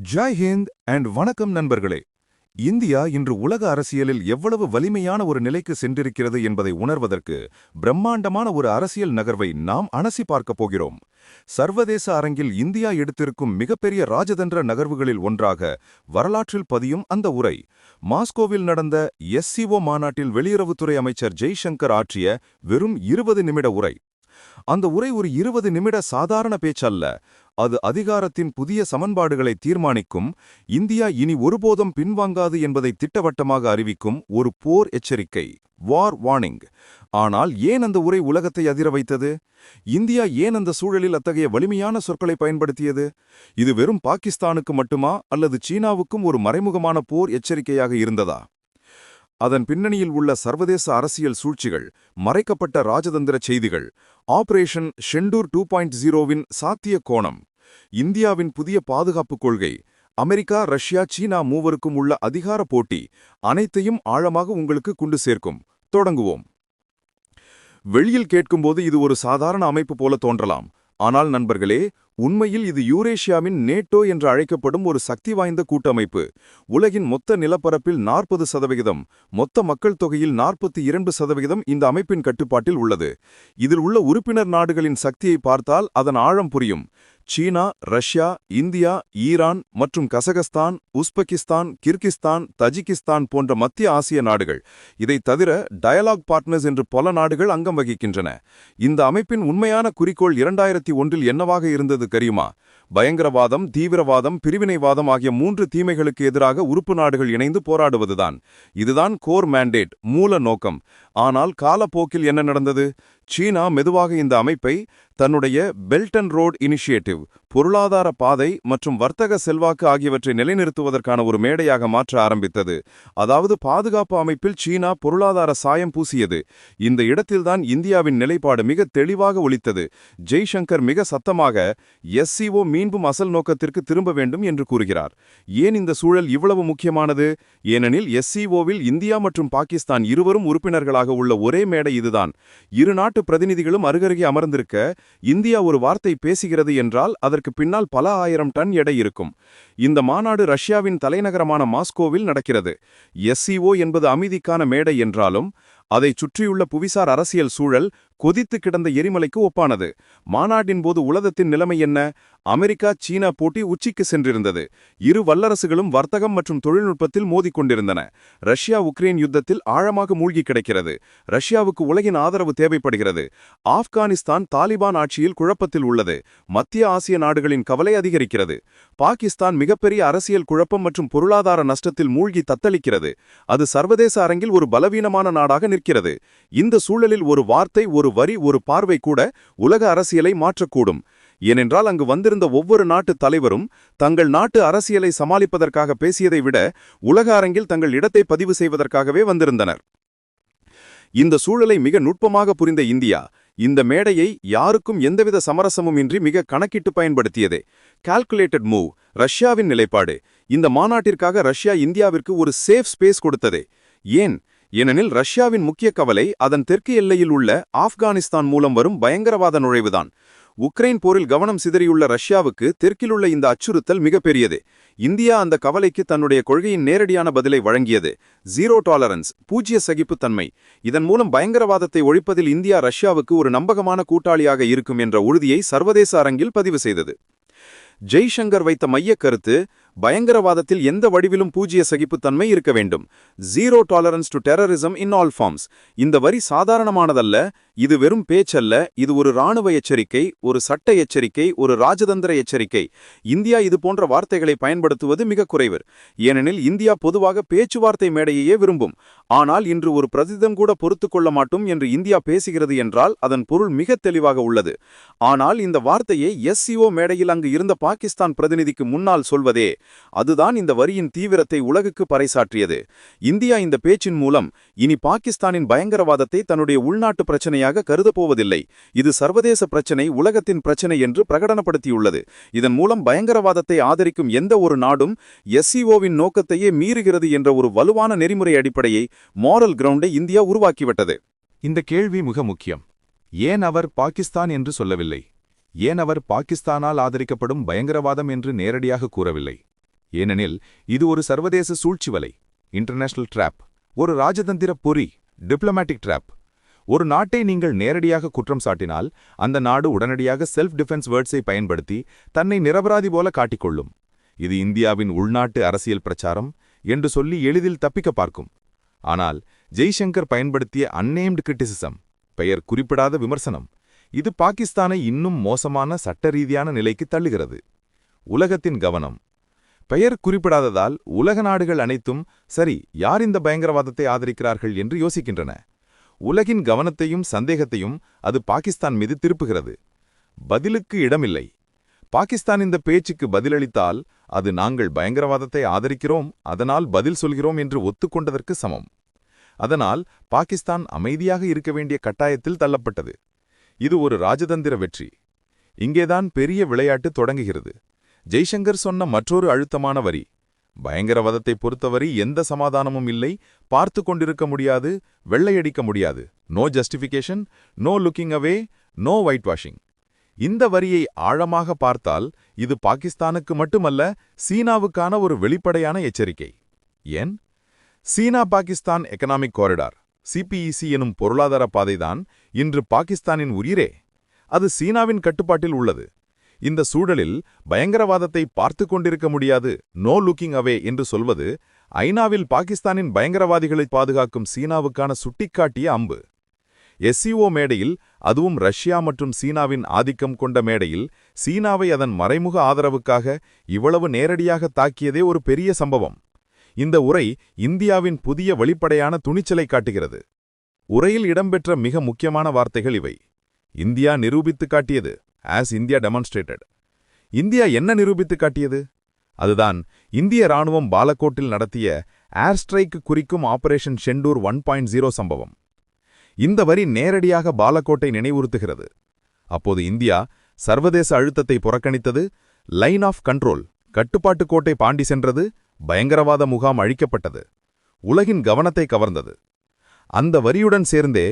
Joy Hind and வணக்கம் நண்பர்களே. India இன்று உலக அரசியலில் எவ்வளவு வலிமையான ஒரு நிலைக்கு சென்றிருக்கிறது என்பதை உணர்வதற்கு பிரம்மாண்டமான ஒரு அரசியல் நகர்வை நாம் அணசி பார்க்கப் போகிறோம். சர்வதேச அரங்கில் இந்தியா எடுத்திருக்கும் மிகப்பெரிய ராஜதந்திர நகர்வுகளில் ஒன்றாக வரலாற்றில் பதியும் அந்த உரை. மாஸ்கோவில் நடந்த எஸ்சிஓ மாநாட்டில் வெளியுறவுத்துறை அமைச்சர் ஜெய்சங்கர் ஆற்றிய வெறும் இருபது நிமிட உரை. அந்த உரை ஒரு இருபது நிமிட சாதாரண பேச்சல்ல. அது அதிகாரத்தின் புதிய சமன்பாடுகளை தீர்மானிக்கும். இந்தியா இனி ஒருபோதும் பின்வாங்காது என்பதை திட்டவட்டமாக அறிவிக்கும் ஒரு போர் எச்சரிக்கை. வார் வார்னிங் ஆனால் ஏன் அந்த உரை உலகத்தை அதிர வைத்தது? இந்தியா ஏன் அந்த சூழலில் அத்தகைய வலிமையான சொற்களை பயன்படுத்தியது? இது வெறும் பாகிஸ்தானுக்கு மட்டுமா அல்லது சீனாவுக்கும் ஒரு மறைமுகமான போர் எச்சரிக்கையாக இருந்ததா? அதன் பின்னணியில் உள்ள சர்வதேச அரசியல் சூழ்ச்சிகள் மறைக்கப்பட்ட ராஜதந்திர செய்திகள் ஆபரேஷன் ஷெண்டூர் டூ பாயிண்ட் ஜீரோவின் சாத்திய கோணம் இந்தியாவின் புதிய பாதுகாப்பு கொள்கை அமெரிக்கா ரஷ்யா சீனா மூவருக்கும் உள்ள அதிகார போட்டி அனைத்தையும் ஆழமாக உங்களுக்கு கொண்டு சேர்க்கும். தொடங்குவோம். வெளியில் கேட்கும்போது இது ஒரு சாதாரண அமைப்பு போல தோன்றலாம். ஆனால் நண்பர்களே உண்மையில் இது யூரேஷியாவின் நேட்டோ என்று அழைக்கப்படும் ஒரு சக்தி வாய்ந்த கூட்டமைப்பு. உலகின் மொத்த நிலப்பரப்பில் நாற்பது சதவிகிதம் மொத்த மக்கள் தொகையில் நாற்பத்தி இரண்டு சதவிகிதம் இந்த அமைப்பின் கட்டுப்பாட்டில் உள்ளது. இதில் உள்ள உறுப்பினர் நாடுகளின் சக்தியை பார்த்தால் அதன் ஆழம் புரியும். சீனா ரஷ்யா இந்தியா ஈரான் மற்றும் கசகஸ்தான் உஸ்பெகிஸ்தான் கிர்கிஸ்தான் தஜிகிஸ்தான் போன்ற மத்திய ஆசிய நாடுகள். இதை தவிர டயலாக் பார்ட்னர்ஸ் என்று பல நாடுகள் அங்கம் வகிக்கின்றன. இந்த அமைப்பின் உண்மையான குறிக்கோள் இரண்டாயிரத்தி ஒன்றில் என்னவாக இருந்தது தெரியுமா? பயங்கரவாதம் தீவிரவாதம் பிரிவினைவாதம் ஆகிய மூன்று தீமைகளுக்கு எதிராக உறுப்பு நாடுகள் இணைந்து போராடுவதுதான். இதுதான் கோர் மேண்டேட் மூல நோக்கம். ஆனால் காலப்போக்கில் என்ன நடந்தது? சீனா மெதுவாக இந்த அமைப்பை தன்னுடைய பெல்ட் அண்ட் ரோட் இனிஷியேட்டிவ் பொருளாதார பாதை மற்றும் வர்த்தக செல்வாக்கு ஆகியவற்றை நிலைநிறுத்துவதற்கான ஒரு மேடையாக மாற்ற ஆரம்பித்தது. அதாவது பாதுகாப்பு அமைப்பில் சீனா பொருளாதார சாயம் பூசியது. இந்த இடத்தில்தான் இந்தியாவின் நிலைப்பாடு மிக தெளிவாக ஒலித்தது. ஜெய்சங்கர் மிக சத்தமாக எஸ்சிஓ மீண்டும் அசல் நோக்கத்திற்கு திரும்ப வேண்டும் என்று கூறுகிறார். ஏன் இந்த சூழல் இவ்வளவு முக்கியமானது? ஏனெனில் எஸ்சிஓவில் இந்தியா மற்றும் பாகிஸ்தான் இருவரும் உறுப்பினர்களாக உள்ள ஒரே மேடை இதுதான். இரு நாட்டு பிரதிநிதிகளும் அருகருகே அமர்ந்திருக்க இந்தியா ஒரு வார்த்தை பேசுகிறது என்றால் அதற்கு பின்னால் பல ஆயிரம் டன் எடை இருக்கும். இந்த மாநாடு ரஷ்யாவின் தலைநகரமான மாஸ்கோவில் நடக்கிறது. எஸ்சிஓ என்பது அமைதிக்கான மேடை என்றாலும் அதைச் சுற்றியுள்ள புவிசார் அரசியல் சூழல் கொதித்து கிடந்த எரிமலைக்கு ஒப்பானது. மாநாட்டின் போது உலகத்தின் நிலைமை என்ன? அமெரிக்கா சீனா போட்டி உச்சிக்கு சென்றிருந்தது. இரு வல்லரசுகளும் வர்த்தகம் மற்றும் தொழில்நுட்பத்தில் மோதிக்கொண்டிருந்தன ரஷ்யா உக்ரைன் யுத்தத்தில் ஆழமாக மூழ்கி கிடக்கிறது. ரஷ்யாவுக்கு உலகின் ஆதரவு தேவைப்படுகிறது. ஆப்கானிஸ்தான் தாலிபான் ஆட்சியில் குழப்பத்தில் உள்ளது. மத்திய ஆசிய நாடுகளின் கவலை அதிகரிக்கிறது. பாகிஸ்தான் மிகப்பெரிய அரசியல் குழப்பம் மற்றும் பொருளாதார நஷ்டத்தில் மூழ்கி தத்தளிக்கிறது. அது சர்வதேச அரங்கில் ஒரு பலவீனமான நாடாக நிற்கிறது இந்த சூழலில் ஒரு வார்த்தை ஒரு வரி ஒரு பார்வை கூட உலக அரசியலை மாற்றக்கூடும். ஏனென்றால் அங்கு வந்திருந்த ஒவ்வொரு நாட்டு தலைவரும் தங்கள் நாட்டு அரசியலை சமாளிப்பதற்காக பேசியதை விட உலக அரங்கில் தங்கள் இடத்தை பதிவு செய்வதற்காகவே வந்திருந்தனர். இந்த சூழலை மிக நுட்பமாக புரிந்த இந்தியா இந்த மேடையை யாருக்கும் எந்தவித சமரசமும் இன்றி மிக கணக்கிட்டு பயன்படுத்தியதே. கால்குலேட்டட் மூவ் ரஷ்யாவின் நிலைப்பாடு. இந்த மாநாட்டிற்காக ரஷ்யா இந்தியாவிற்கு ஒரு சேஃப் ஸ்பேஸ் கொடுத்ததே. ஏன்? ஏனெனில் ரஷ்யாவின் முக்கிய கவலை அதன் தெற்கு எல்லையில் உள்ள ஆப்கானிஸ்தான் மூலம் வரும் பயங்கரவாத நுழைவுதான். உக்ரைன் போரில் கவனம் சிதறியுள்ள ரஷ்யாவுக்கு தெற்கிலுள்ள இந்த அச்சுறுத்தல் மிகப்பெரியது. இந்தியா அந்த கவலைக்கு தன்னுடைய கொள்கையின் நேரடியான பதிலை வழங்கியது. ஜீரோ டாலரன்ஸ் பூஜ்ய சகிப்புத்தன்மை. இதன் மூலம் பயங்கரவாதத்தை ஒழிப்பதில் இந்தியா ரஷ்யாவுக்கு ஒரு நம்பகமான கூட்டாளியாக இருக்கும் என்ற உறுதியை சர்வதேச அரங்கில் பதிவு செய்தது. ஜெய்சங்கர் வைத்த மையக் கருத்து பயங்கரவாதத்தில் எந்த வடிவிலும் பூஜ்ய சகிப்புத்தன்மை இருக்க வேண்டும். Zero tolerance to terrorism in all forms இந்த வரி சாதாரணமானதல்ல இது வெறும் பேச்சல்ல இது ஒரு இராணுவ எச்சரிக்கை ஒரு சட்ட எச்சரிக்கை ஒரு ராஜதந்திர எச்சரிக்கை. இந்தியா இது போன்ற வார்த்தைகளை பயன்படுத்துவது மிக குறைவு. ஏனெனில் இந்தியா பொதுவாக பேச்சுவார்த்தை மேடையையே விரும்பும். ஆனால் இன்று ஒரு பிரதிதம் கூட பொறுத்து கொள்ள மாட்டோம் என்று இந்தியா பேசுகிறது என்றால் அதன் பொருள் மிக தெளிவாக உள்ளது. ஆனால் இந்த வார்த்தையை எஸ்சிஓ மேடையில் அங்கு இருந்த பாகிஸ்தான் பிரதிநிதிக்கு முன்னால் சொல்வதே அதுதான் இந்த வரியின் தீவிரத்தை உலகுக்கு பறைசாற்றியது. இந்தியா இந்த பேச்சின் மூலம் இனி பாகிஸ்தானின் பயங்கரவாதத்தை தன்னுடைய உள்நாட்டு பிரச்சனையாக கருதப்போவதில்லை. இது சர்வதேச பிரச்சனை உலகத்தின் பிரச்சனை என்று பிரகடனப்படுத்தியுள்ளது. இதன் மூலம் பயங்கரவாதத்தை ஆதரிக்கும் எந்த ஒரு நாடும் எஸ்சிஓவின் நோக்கத்தையே மீறுகிறது என்ற ஒரு வலுவான நெறிமுறை அடிப்படையை மாரல் கிரவுண்டை இந்தியா உருவாக்கிவிட்டது. இந்த கேள்வி மிக முக்கியம். ஏன் அவர் பாகிஸ்தான் என்று சொல்லவில்லை? ஏன் அவர் பாகிஸ்தானால் ஆதரிக்கப்படும் பயங்கரவாதம் என்று நேரடியாக கூறவில்லை? ஏனெனில் இது ஒரு சர்வதேச சூழ்ச்சி வலை இன்டர்நேஷனல் ட்ராப் ஒரு ராஜதந்திர பொறி டிப்ளமேட்டிக் ட்ராப் ஒரு நாட்டை நீங்கள் நேரடியாக குற்றம் சாட்டினால் அந்த நாடு உடனடியாக செல்ஃப் டிஃபென்ஸ் வேர்ட்ஸை பயன்படுத்தி தன்னை நிரபராதி போல காட்டிக்கொள்ளும். இது இந்தியாவின் உள்நாட்டு அரசியல் பிரச்சாரம் என்று சொல்லி எளிதில் தப்பிக்க பார்க்கும். ஆனால் ஜெய்சங்கர் பயன்படுத்திய அன்னேம்டு கிரிட்டிசிசம் பெயர் குறிப்பிடாத விமர்சனம் இது பாகிஸ்தானை இன்னும் மோசமான சட்ட ரீதியான நிலைக்கு தள்ளுகிறது. உலகத்தின் கவனம் பெயர் குறிப்பிடாததால் உலக நாடுகள் அனைத்தும் சரி யார் இந்த பயங்கரவாதத்தை ஆதரிக்கிறார்கள் என்று யோசிக்கின்றன. உலகின் கவனத்தையும் சந்தேகத்தையும் அது பாகிஸ்தான் மீது திருப்புகிறது. பதிலுக்கு இடமில்லை. பாகிஸ்தான் இந்த பேச்சுக்கு பதிலளித்தால் அது நாங்கள் பயங்கரவாதத்தை ஆதரிக்கிறோம் அதனால் பதில் சொல்கிறோம் என்று ஒத்துக்கொண்டதற்கு சமம். அதனால் பாகிஸ்தான் அமைதியாக இருக்க வேண்டிய கட்டாயத்தில் தள்ளப்பட்டது. இது ஒரு ராஜதந்திர வெற்றி. இங்கேதான் பெரிய விளையாட்டு தொடங்குகிறது. ஜெய்சங்கர் சொன்ன மற்றொரு அழுத்தமான வரி. பயங்கரவாதத்தை பொறுத்தவரை எந்த சமாதானமும் இல்லை. பார்த்து கொண்டிருக்க முடியாது. வெள்ளையடிக்க முடியாது. No justification no looking away no white washing இந்த வரியை ஆழமாக பார்த்தால் இது பாகிஸ்தானுக்கு மட்டுமல்ல சீனாவுக்கான ஒரு வெளிப்படையான எச்சரிக்கை. ஏன்? China Pakistan economic corridor CPEC எனும் பொருளாதார பாதைதான் இன்று பாகிஸ்தானின் உயிரே. அது சீனாவின் கட்டுப்பாட்டில் உள்ளது. இந்த சூழலில் பயங்கரவாதத்தை பார்த்து கொண்டிருக்க முடியாது நோ லுக்கிங் அவே என்று சொல்வது ஐநாவில் பாகிஸ்தானின் பயங்கரவாதிகளை பாதுகாக்கும் சீனாவுக்கான சுட்டிக்காட்டிய அம்பு. எஸ்சிஓ மேடையில் அதுவும் ரஷ்யா மற்றும் சீனாவின் ஆதிக்கம் கொண்ட மேடையில் சீனாவை அதன் மறைமுக ஆதரவுக்காக இவ்வளவு நேரடியாக தாக்கியதே ஒரு பெரிய சம்பவம். இந்த உரை இந்தியாவின் புதிய வெளிப்படையான துணிச்சலை காட்டுகிறது. உரையில் இடம்பெற்ற மிக முக்கியமான வார்த்தைகள் இவை. இந்தியா நிரூபித்து காட்டியது ஆஸ் இந்தியா டெமான்ஸ்ட்ரேட்டட் இந்தியா என்ன நிரூபித்து காட்டியது? அதுதான் இந்திய ராணுவம் பாலக்கோட்டில் நடத்திய ஏர் ஸ்ட்ரைக்கு குறிக்கும் operation Sindoor one point zero சம்பவம். இந்த வரி நேரடியாக பாலக்கோட்டை நினைவுறுத்துகிறது. அப்போது இந்தியா சர்வதேச அழுத்தத்தை புறக்கணித்தது லைன் ஆஃப் கண்ட்ரோல் கட்டுப்பாட்டு கோட்டை பாண்டி சென்றது பயங்கரவாத முகாம் அழிக்கப்பட்டது. உலகின் கவனத்தை கவர்ந்தது. அந்த வரியுடன் சேர்ந்தே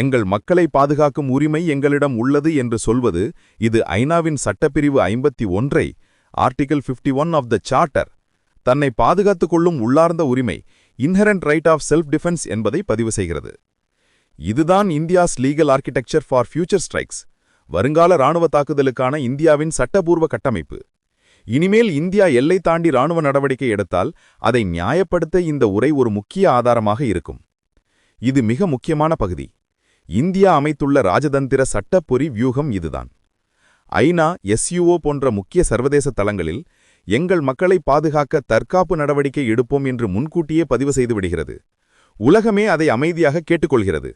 எங்கள் மக்களை பாதுகாக்கும் உரிமை எங்களிடம் உள்ளது என்று சொல்வது இது ஐநாவின் சட்டப்பிரிவு ஐம்பத்தி ஒன்றை article fifty one of the charter தன்னை பாதுகாத்துக் கொள்ளும் உள்ளார்ந்த உரிமை inherent right of self defence என்பதை பதிவு செய்கிறது. இதுதான் India's legal architecture for future strikes வருங்கால இராணுவ தாக்குதலுக்கான இந்தியாவின் சட்டபூர்வ கட்டமைப்பு. இனிமேல் இந்தியா எல்லை தாண்டி இராணுவ நடவடிக்கை எடுத்தால் அதை நியாயப்படுத்த இந்த உரை ஒரு முக்கிய ஆதாரமாக இருக்கும். இது மிக முக்கியமான பகுதி. இந்தியா அமைத்துள்ள ராஜதந்திர சட்டப்பொறி வியூகம் இதுதான். ஐநா எஸ்யூஓ போன்ற முக்கிய சர்வதேச தளங்களில் எங்கள் மக்களை பாதுகாக்க தற்காப்பு நடவடிக்கை எடுப்போம் என்று முன்கூட்டியே பதிவு செய்துவிடுகிறது உலகமே அதை அமைதியாக கேட்டுக்கொள்கிறது.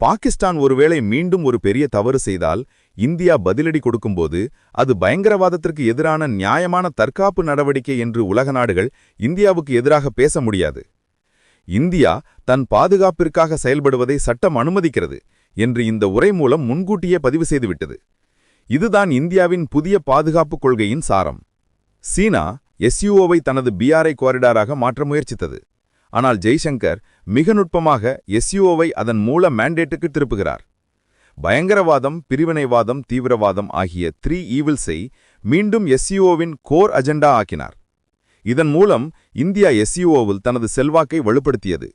பாகிஸ்தான் ஒருவேளை மீண்டும் ஒரு பெரிய தவறு செய்தால் இந்தியா பதிலடி கொடுக்கும்போது அது பயங்கரவாதத்திற்கு எதிரான நியாயமான தற்காப்பு நடவடிக்கை என்று உலக நாடுகள் இந்தியாவுக்கு எதிராக பேச முடியாது. இந்தியா தன் பாதுகாப்பிற்காக செயல்படுவதை சட்டம் அனுமதிக்கிறது என்று இந்த உரை மூலம் முன்கூட்டியே பதிவு செய்துவிட்டது. இதுதான் இந்தியாவின் புதிய பாதுகாப்பு கொள்கையின் சாரம். சீனா எஸ்யூஓவை தனது பிஆர்ஐ கோரிடாராக மாற்ற முயற்சித்தது. ஆனால் ஜெய்சங்கர் மிக நுட்பமாக எஸ்யூஓவை அதன் மூல மேண்டேட்டுக்கு திருப்புகிறார். பயங்கரவாதம் பிரிவினைவாதம் தீவிரவாதம் ஆகிய த்ரீ ஈவில்ஸை மீண்டும் எஸ்யூஓவின் கோர் அஜெண்டா ஆக்கினார். இதன் மூலம் இந்தியா எஸ்யூஓவில் தனது செல்வாக்கை வலுப்படுத்தியது.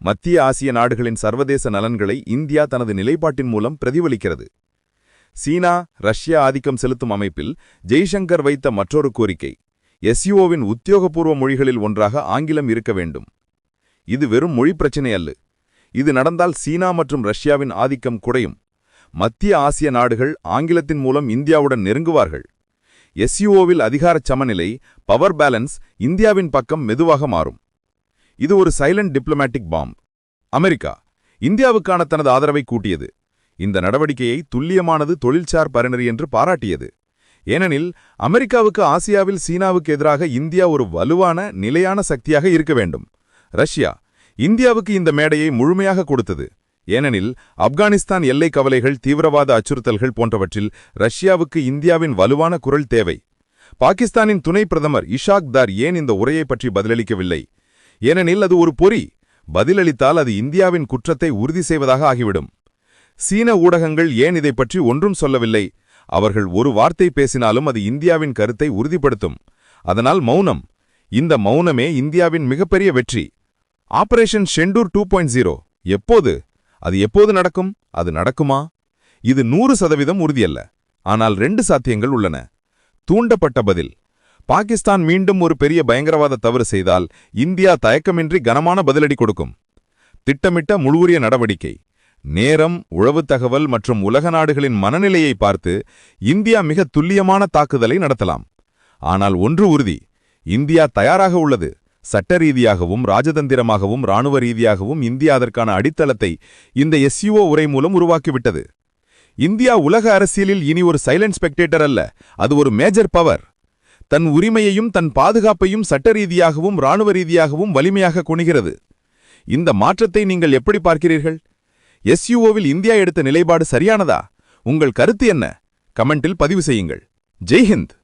மத்திய ஆசிய நாடுகளின் சர்வதேச நலன்களை இந்தியா தனது நிலைப்பாட்டின் மூலம் பிரதிபலிக்கிறது. சீனா ரஷ்யா ஆதிக்கம் செலுத்தும் அமைப்பில் ஜெய்சங்கர் வைத்த மற்றொரு கோரிக்கை எஸ்யூஓவின் உத்தியோகபூர்வ மொழிகளில் ஒன்றாக ஆங்கிலம் இருக்க வேண்டும். இது வெறும் மொழி பிரச்சினை அல்ல இது நடந்தால் சீனா மற்றும் ரஷ்யாவின் ஆதிக்கம் குறையும். மத்திய ஆசிய நாடுகள் ஆங்கிலத்தின் மூலம் இந்தியாவுடன் நெருங்குவார்கள். எஸ்யூஓவில் அதிகாரச் சமநிலை பவர் பேலன்ஸ் இந்தியாவின் பக்கம் மெதுவாக மாறும். இது ஒரு சைலண்ட் டிப்ளமேட்டிக் பாம்ப் அமெரிக்கா இந்தியாவுக்கான தனது ஆதரவை கூட்டியது. இந்த நடவடிக்கையை துல்லியமானது தொழில்சார் பரிணறி என்று பாராட்டியது. ஏனெனில் அமெரிக்காவுக்கு ஆசியாவில் சீனாவுக்கு எதிராக இந்தியா ஒரு வலுவான நிலையான சக்தியாக இருக்க வேண்டும். ரஷ்யா இந்தியாவுக்கு இந்த மேடையை முழுமையாக கொடுத்தது. ஏனெனில் ஆப்கானிஸ்தான் எல்லை கவலைகள் தீவிரவாத அச்சுறுத்தல்கள் போன்றவற்றில் ரஷ்யாவுக்கு இந்தியாவின் வலுவான குரல் தேவை. பாகிஸ்தானின் துணை பிரதமர் இஷாக் தார் ஏன் இந்த உரையை பற்றி பதிலளிக்கவில்லை? ஏனெனில் அது ஒரு பொறி. பதிலளித்தால் அது இந்தியாவின் குற்றத்தை உறுதி செய்வதாக ஆகிவிடும். சீன ஊடகங்கள் ஏன் இதை பற்றி ஒன்றும் சொல்லவில்லை? அவர்கள் ஒரு வார்த்தை பேசினாலும் அது இந்தியாவின் கருத்தை உறுதிப்படுத்தும். அதனால் மௌனம். இந்த மௌனமே இந்தியாவின் மிகப்பெரிய வெற்றி. Operation Sindoor two point zero. எப்போது? அது எப்போது நடக்கும்? அது நடக்குமா? இது நூறு சதவீதம் உறுதியல்ல. ஆனால் ரெண்டு சாத்தியங்கள் உள்ளன. தூண்டப்பட்ட பதில். பாகிஸ்தான் மீண்டும் ஒரு பெரிய பயங்கரவாத தவறு செய்தால் இந்தியா தயக்கமின்றி கனமான பதிலடி கொடுக்கும். திட்டமிட்ட முழுவுரிய நடவடிக்கை. நேரம் உளவுத் தகவல் மற்றும் உலக நாடுகளின் மனநிலையை பார்த்து இந்தியா மிக துல்லியமான தாக்குதலை நடத்தலாம். ஆனால் ஒன்று உறுதி. இந்தியா தயாராக உள்ளது. சட்ட ரீதியாகவும் ராஜதந்திரமாகவும் இராணுவ ரீதியாகவும் இந்தியா அதற்கான அடித்தளத்தை இந்த எஸ்யூஓ உரை மூலம் உருவாக்கிவிட்டது. இந்தியா உலக அரசியலில் இனி ஒரு சைலண்ட் ஸ்பெக்டேட்டர் அல்ல அது ஒரு மேஜர் பவர். தன் உரிமையையும் தன் பாதுகாப்பையும் சட்ட ரீதியாகவும் இராணுவ ரீதியாகவும் வலிமையாக குணிகிறது. இந்த மாற்றத்தை நீங்கள் எப்படி பார்க்கிறீர்கள்? எஸ்யூஓவில் இந்தியா எடுத்த நிலைப்பாடு சரியானதா? உங்கள் கருத்து என்ன? கமெண்டில் பதிவு செய்யுங்கள். ஜெய்ஹிந்த்!